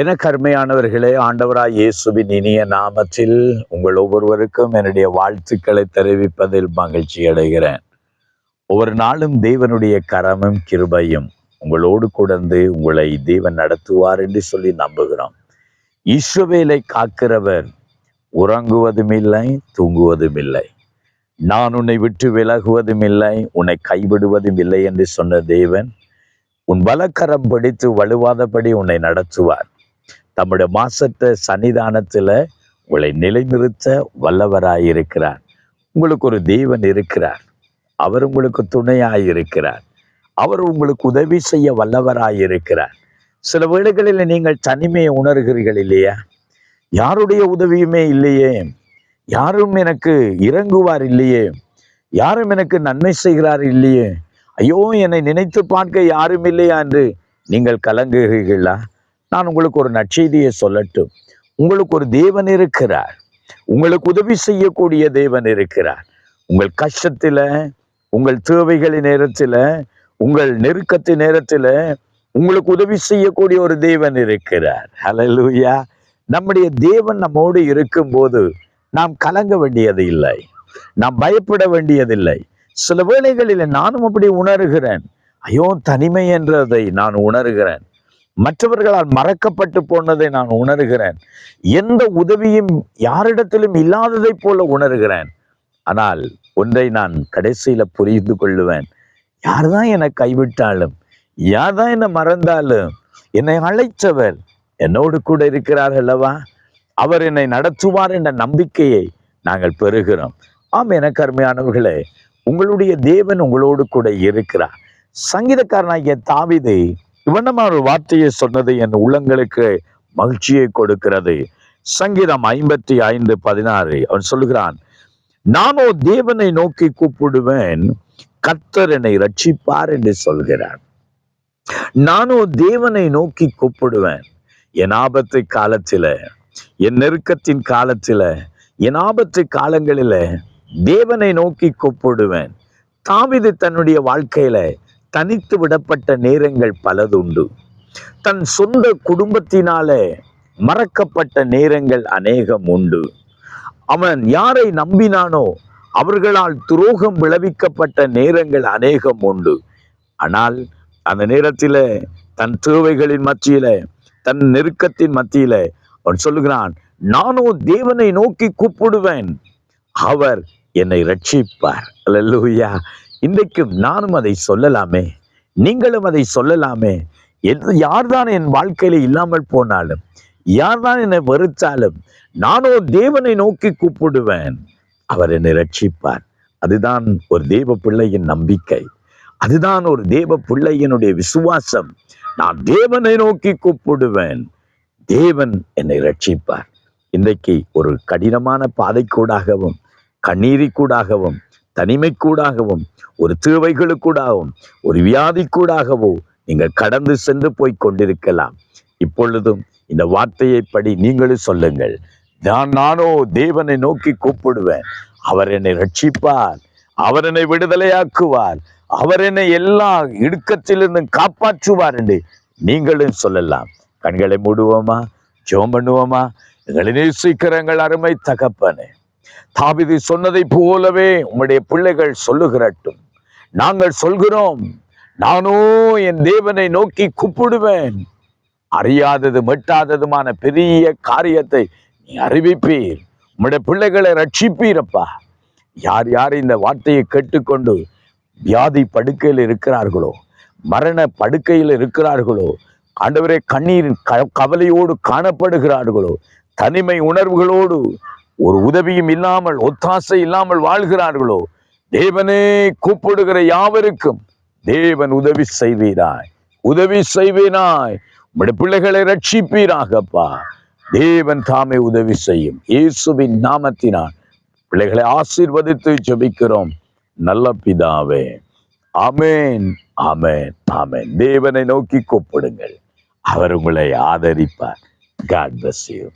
என கருமையானவர்களே ஆண்டவராய் இயேசுவின் இனிய நாமத்தில் உங்கள் ஒவ்வொருவருக்கும் என்னுடைய வாழ்த்துக்களை தெரிவிப்பதில் மகிழ்ச்சி அடைகிறேன். ஒவ்வொரு நாளும் தேவனுடைய கரமும் கிருபையும் உங்களோடு கூடந்து உங்களை தேவன் நடத்துவார் என்று சொல்லி நம்புகிறோம். இஸ்ரவேலை காக்கிறவர் உறங்குவதும் இல்லை தூங்குவதும் இல்லை நான் உன்னை விட்டு விலகுவதும் இல்லை உன்னை கைவிடுவதும் இல்லை என்று சொன்ன தேவன் உன் வலக்கரம் பிடித்து வலுவாதபடி உன்னை நடத்துவார். தம்முடைய மாசற்ற சன்னிதானத்தில் உங்களை நிலைநிறுத்த வல்லவராயிருக்கிறார். உங்களுக்கு ஒரு தேவன் இருக்கிறார். அவர் உங்களுக்கு துணையாய் இருக்கிறார் அவர் உங்களுக்கு உதவி செய்ய வல்லவராயிருக்கிறார். சில வேளைகளில் நீங்கள் தனிமையை உணர்கிறீர்கள் இல்லையா? யாருடைய உதவியுமே இல்லையே. யாரும் எனக்கு இறங்குவார் இல்லையே. யாரும் எனக்கு நன்மை செய்கிறார் இல்லையே. ஐயோ என்னை நினைத்து பார்க்க யாரும் இல்லையா என்று நீங்கள் கலங்குகிறீர்களா? நான் உங்களுக்கு ஒரு நற்செய்தியை சொல்லட்டும். உங்களுக்கு ஒரு தேவன் இருக்கிறார். உங்களுக்கு உதவி செய்யக்கூடிய தேவன் இருக்கிறார். உங்கள் கஷ்டத்தில் உங்கள் தேவைகளின் நேரத்தில் உங்கள் நெருக்கத்தின் நேரத்தில் உங்களுக்கு உதவி செய்யக்கூடிய ஒரு தேவன் இருக்கிறார். ஹலலூயா நம்முடைய தேவன் நம்மோடு இருக்கும்போது நாம் கலங்க வேண்டியது இல்லை. நாம் பயப்பட வேண்டியதில்லை. சில வேளைகளில் நானும் அப்படி உணர்கிறேன். ஐயோ தனிமை என்றதை நான் உணர்கிறேன். மற்றவர்களால் மறக்கப்பட்டு போனதை நான் உணர்கிறேன். எந்த உதவியும் யாரிடத்திலும் இல்லாததைப் போல உணர்கிறேன். ஆனால் ஒன்றை நான் கடைசியில புரிந்து கொள்ளுவேன். யார்தான் என்னை கைவிட்டாலும் யார்தான் என்னை மறந்தாலும் என்னை அழைத்தவர் என்னோடு கூட இருக்கிறார் அல்லவா? அவர் என்னை நடத்துவார் என்ற நம்பிக்கையை நாங்கள் பெறுகிறோம். ஆம் என கருமையானவர்களே உங்களுடைய தேவன் உங்களோடு கூட இருக்கிறார். சங்கீதக்காரனாகிய தாவிதை இவனமா ஒரு வார்த்தையை சொன்னது என் உள்ளங்களுக்கு மகிழ்ச்சியை கொடுக்கிறது. சங்கீதம் ஐம்பத்தி ஐந்து பதினாறு அவன் சொல்லுகிறான் நானோ தேவனை நோக்கி கூப்பிடுவேன் கர்த்தர் என்னை ரட்சிப்பார் என்று சொல்கிறான் நானோ தேவனை நோக்கி கூப்பிடுவேன். என் ஆபத்து காலத்தில என் நெருக்கத்தின் காலத்தில என் ஆபத்து காலங்களில தேவனை நோக்கி கூப்பிடுவேன். தாவிது தன்னுடைய வாழ்க்கையில தனித்து விடப்பட்ட நேரங்கள் பலதுண்டு. தன் சொந்த குடும்பத்தினாலே மறக்கப்பட்ட நேரங்கள் அநேகம் உண்டு. அவன் யாரை நம்பினானோ அவர்களால் துரோகம் விளைவிக்கப்பட்ட நேரங்கள் அநேகம் உண்டு. ஆனால் அந்த நேரத்தில் தன் தேவைகளின் மத்தியில தன் நெருக்கத்தின் மத்தியில அவன் சொல்லுகிறான் நானோ தேவனை நோக்கி கூப்பிடுவேன். அவர் என்னை ரட்சிப்பார். அல்லேலூயா. இன்றைக்கும் நானும் அதை சொல்லலாமே நீங்களும் அதை சொல்லலாமே. யார்தான் என் வாழ்க்கையில இல்லாமல் போனாலும் யார்தான் என்னை வெறுத்தாலும் நானோ தேவனை நோக்கி கூப்பிடுவேன். அவர் என்னை ரட்சிப்பார். அதுதான் ஒரு தேவ பிள்ளையின் நம்பிக்கை. அதுதான் ஒரு தேவ பிள்ளையினுடைய விசுவாசம். நான் தேவனை நோக்கி கூப்பிடுவேன். தேவன் என்னை ரட்சிப்பார். இன்றைக்கு ஒரு கடினமான பாதைக்கூடாகவும் கண்ணீரிக்கூடாகவும் தனிமைக்கூடாகவும் ஒரு தேவைகளுக்கூடாகவும் ஒரு வியாதிக்கூடாகவோ நீங்கள் கடந்து சென்று போய் கொண்டிருக்கலாம். இப்பொழுதும் இந்த வார்த்தையை படி நீங்களும் சொல்லுங்கள். நான் நானோ தேவனை நோக்கி கூப்பிடுவேன். அவர் என்னை ரட்சிப்பார். அவர் என்னை விடுதலையாக்குவார். அவர் என்னை எல்லா இடுக்கத்திலிருந்தும் காப்பாற்றுவார் என்று நீங்களும் சொல்லலாம். கண்களை மூடுவோமா? ஜோம் பண்ணுவோமா? எங்களை நேசிக்கிறங்கள் அருமை தகப்பனே. தாவிதி சொன்னதை போலவே உம்முடைய பிள்ளைகள் சொல்லுகிறட்டும். நாங்கள் சொல்கிறோம் நானோ என் தேவனை நோக்கி கூப்பிடுவேன். அறியாதது மெட்டாததுமான பெரிய காரியத்தை நீ அறிவிப்பீர். உம்முடைய பிள்ளைகளை ரட்சிப்பீரப்பா யார் யார் இந்த வார்த்தையை கேட்டுக்கொண்டு வியாதி படுக்கையில் இருக்கிறார்களோ மரண படுக்கையில் இருக்கிறார்களோ ஆண்டவரே கண்ணீரின் க கவலையோடு காணப்படுகிறார்களோ தனிமை உணர்வுகளோடு ஒரு உதவியும் இல்லாமல் ஒத்தாசை இல்லாமல் வாழ்கிறார்களோ? தேவனே கூப்பிடுகிற யாவருக்கும் தேவன் உதவி செய்வீராய். உதவி செய்வேனாய். உடைய பிள்ளைகளை ரட்சிப்பீராகப்பா தேவன் தாமே உதவி செய்யும். இயேசுவின் நாமத்தினால் பிள்ளைகளை ஆசீர்வதித்து ஜபிக்கிறோம். நல்ல பிதாவே. அமேன் அமேன் அமேன் தேவனை நோக்கி கூப்பிடுங்கள். அவர் உங்களை ஆதரிப்பார். God bless you